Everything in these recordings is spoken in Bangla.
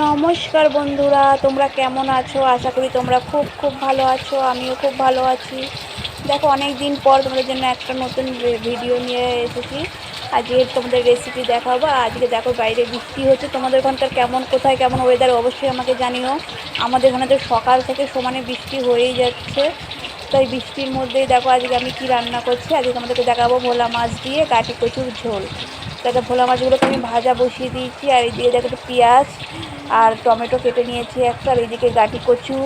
নমস্কার বন্ধুরা, তোমরা কেমন আছো? আশা করি তোমরা খুব খুব ভালো আছো, আমিও খুব ভালো আছি। দেখো অনেক দিন পর তোমাদের জন্য একটা নতুন ভিডিও নিয়ে এসেছি। আজকে তোমাদের রেসিপি দেখাবো। আজকে দেখো, বাইরে বৃষ্টি হচ্ছে। তোমাদের ওখানকার কেমন, কোথায় কেমন ওয়েদার অবশ্যই আমাকে জানিও। আমাদের ওখানে তো সকাল থেকে সমানে বৃষ্টি হয়েই যাচ্ছে। তাই বৃষ্টির মধ্যেই দেখো, আজকে আমি কি রান্না করছি? আজকে তোমাদেরকে দেখাবো ভোলা মাছ দিয়ে কাঠি কচুর ঝোল। তাতে ভোলা মাছগুলোকে আমি ভাজা বসিয়ে দিয়েছি। আর এই দিয়ে দেখো পেঁয়াজ আর টমেটো কেটে নিয়েছি একটা, আর এইদিকে গাটি কচু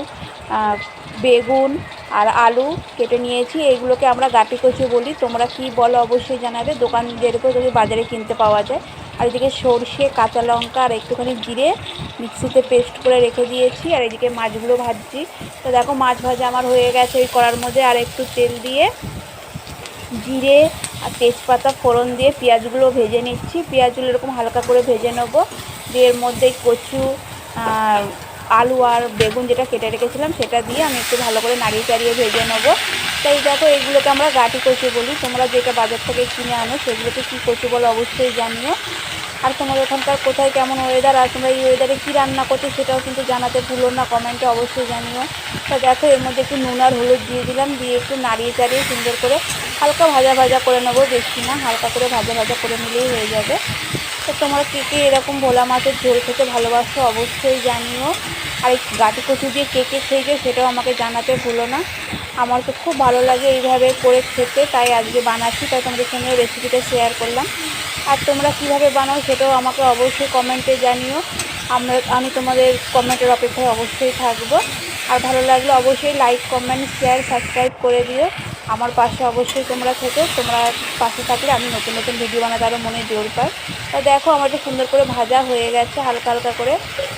বেগুন আর আলু কেটে নিয়েছি। এইগুলোকে আমরা গাটি কচু বলি। তোমরা কি বলো অবশ্যই জানাবে। দোকান যেরকম যদি বাজারে কিনতে পাওয়া যায়। আর এদিকে সর্ষে, কাঁচা লঙ্কা আর একটুখানি জিরে মিক্সিতে পেস্ট করে রেখে দিয়েছি। আর এদিকে মাছগুলো ভাজছি। তো দেখো, মাছ ভাজা আমার হয়ে গেছে ওই কড়ার মধ্যে। আর একটু তেল দিয়ে জিরে আর তেজপাতা ফোড়ন দিয়ে পেঁয়াজগুলো ভেজে নিচ্ছি। পেঁয়াজগুলো এরকম হালকা করে ভেজে নেব। দিয়ে এর মধ্যে কচু আলু আর বেগুন যেটা কেটে রেখেছিলাম, সেটা দিয়ে আমি একটু ভালো করে নাড়িয়ে চাড়িয়ে ভেজে নেব। তাই দেখো, এগুলোকে আমরা গাটি কচু বলি। তোমরা যেটা বাজার থেকে কিনে আনো সেগুলোকে কী কচু বলো অবশ্যই জানিও। আর তোমাদের ওখানকার কোথায় কেমন ওয়েদার আর তোমরা এই ওয়েদারে কী রান্না করছ সেটাও কিন্তু জানাতে ভুলো না কমেন্টে অবশ্যই জানিও। তা দেখো, এর মধ্যে একটু নুন আর হলুদ দিয়ে দিলাম, দিয়ে একটু নাড়িয়ে চাড়িয়ে সুন্দর করে হালকা ভাজা ভাজা করে নেব বেশি না, হালকা করে ভাজা ভাজা করে নিলেই হয়ে যাবে। তো তোমরা কে কে এরকম ভোলা মাছের ঝোল খেতে ভালোবাসো অবশ্যই জানিও। আর এই গাটি কচু দিয়ে কে কে খেয়েছে সেটাও আমাকে জানাতে ভুলো না। আমার তো খুব ভালো লাগে এইভাবে করে খেতে, তাই আজকে বানাচ্ছি, তাই তোমাদের সঙ্গে রেসিপিটা শেয়ার করলাম। আর তোমরা কীভাবে বানাও সেটাও আমাকে অবশ্যই কমেন্টে জানিও। আমরা, আমি তোমাদের কমেন্টের অপেক্ষায় অবশ্যই থাকব। আর ভালো লাগলে অবশ্যই লাইক কমেন্ট শেয়ার সাবস্ক্রাইব করে দিও। আমার পাশে অবশ্যই তোমরা থেকে। তোমরা পাশে থাকলে আমি নতুন নতুন ভিডিও বানাতে আরও মনে জোর পাই। তা দেখো, আমার তো সুন্দর করে ভাজা হয়ে গেছে, হালকা হালকা করে।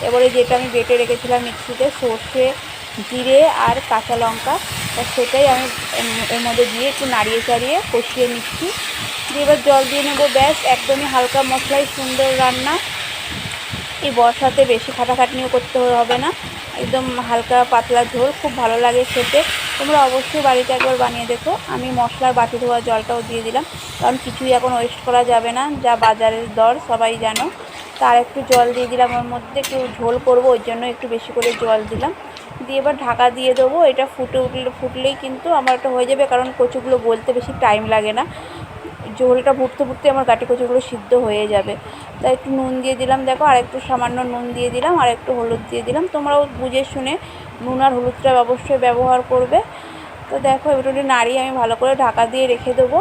এবারে যেটা আমি বেটে রেখেছিলাম মিক্সিতে, সর্ষে, জিরে আর কাঁচা লঙ্কা। তা সেটাই আমি এর মধ্যে দিয়ে একটু নাড়িয়ে চাড়িয়ে কষিয়ে নিচ্ছি। দিয়ে এবার জল দিয়ে নেব। ব্যাস, একদমই হালকা মশলাই, সুন্দর রান্না। এই বর্ষাতে বেশি খাটাখাটনিও করতে হবে না। একদম হালকা পাতলা ঝোল, খুব ভালো লাগে খেতে। তোমরা অবশ্যই বাড়িতে একবার বানিয়ে দেখো। আমি মশলার বাটি ধোয়া জলটাও দিয়ে দিলাম। কারণ কিছুই এখন ওয়েস্ট করা যাবে না। যা বাজারের দর, সবাই জানো। তার একটু জল দিয়ে দিলাম ওর মধ্যে। একটু ঝোল করব, ওই জন্য একটু বেশি করে জল দিলাম। দিয়ে এবার ঢাকা দিয়ে দেবো। এটা ফুটে উঠলে, ফুটলেই কিন্তু আমার একটা হয়ে যাবে। কারণ কচুগুলো বলতে বেশি টাইম লাগে না। ঝোলটা ফুটতে ফুটতে আমার কাটি কচুগুলো সিদ্ধ হয়ে যাবে। তাই একটু নুন দিয়ে দিলাম। দেখো আর একটু সামান্য নুন দিয়ে দিলাম। আর একটু হলুদ দিয়ে দিলাম। তোমরাও বুঝে শুনে নুন আর হলুদটা অবশ্যই ব্যবহার করবে। তো দেখো, এবার নাড়িয়ে আমি ভালো করে ঢাকা দিয়ে রেখে দেবো।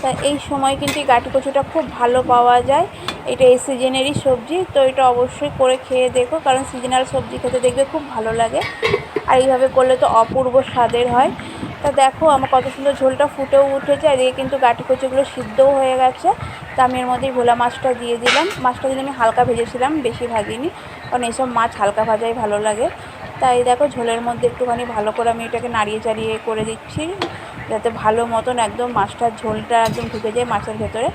তা এই সময় কিন্তু গাটি কচুটা খুব ভালো পাওয়া যায়। এটা এই সিজনেরই সবজি, তো এটা অবশ্যই করে খেয়ে দেখো, কারণ সিজনাল সবজি খেতে দেখবে খুব ভালো লাগে। আর এইভাবে করলে তো অপূর্ব স্বাদের হয়। তা দেখো, আমার কত সুন্দর ঝোলটা ফুটেও উঠেছে, আর এদিকে কিন্তু গাটি কচুগুলো সিদ্ধও হয়ে গেছে। তা আমি এর মধ্যেই ভোলা মাছটা দিয়ে দিলাম। মাছটা কিন্তু আমি হালকা ভেজেছিলাম, বেশি ভাজিনি। কারণ এইসব মাছ হালকা ভাজাই ভালো লাগে। তাই দেখো ঝোলের মধ্যে একটুখানি ভালো করে আমি এটাকে নাড়িয়ে চাড়িয়ে করে দিচ্ছি, যাতে ভালো মতন একদম মাছটার ঝোলটা একদম ঢুকে যায় মাছের ভেতরে।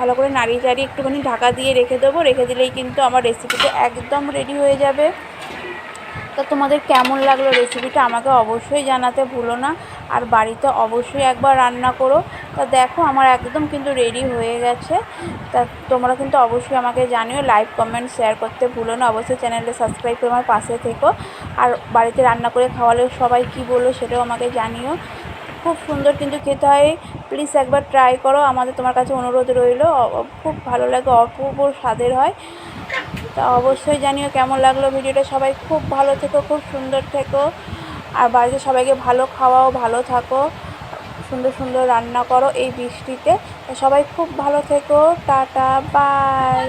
ভালো করে নাড়িয়ে চাড়িয়ে একটুখানি ঢাকা দিয়ে রেখে দেবো। রেখে দিলেই কিন্তু আমার রেসিপিটা একদম রেডি হয়ে যাবে। তা তোমাদের কেমন লাগল রেসিপিটা আমাকে অবশ্যই জানাতে ভুলো না। আর বাড়িতে অবশ্যই একবার রান্না করো। তা দেখো, আমার একদম কিন্তু রেডি হয়ে গেছে। তা তোমরা কিন্তু অবশ্যই আমাকে জানিও লাইক কমেন্ট শেয়ার করতে ভুলো না। অবশ্যই চ্যানেলটা সাবস্ক্রাইব করে আমার পাশে থেকো। আর বাড়িতে রান্না করে খাওয়ালে সবাই কী বলল সেটাও আমাকে জানিও। খুব সুন্দর কিন্তু খেতে হয়। প্লিজ একবার ট্রাই করো। আমাদের তোমার কাছে অনুরোধ রইল। খুব ভালো লাগে, অপূর্ব স্বাদের হয়। তা অবশ্যই জানিও কেমন লাগল ভিডিওটা। সবাই খুব ভালো থেকো, খুব সুন্দর থেকো। আর বাড়িতে সবাইকে ভালো খাওয়াও, ভালো থাকো। সুন্দর সুন্দর রান্না করো এই বৃষ্টিতে। সবাই খুব ভালো থেকো। Tata, bye.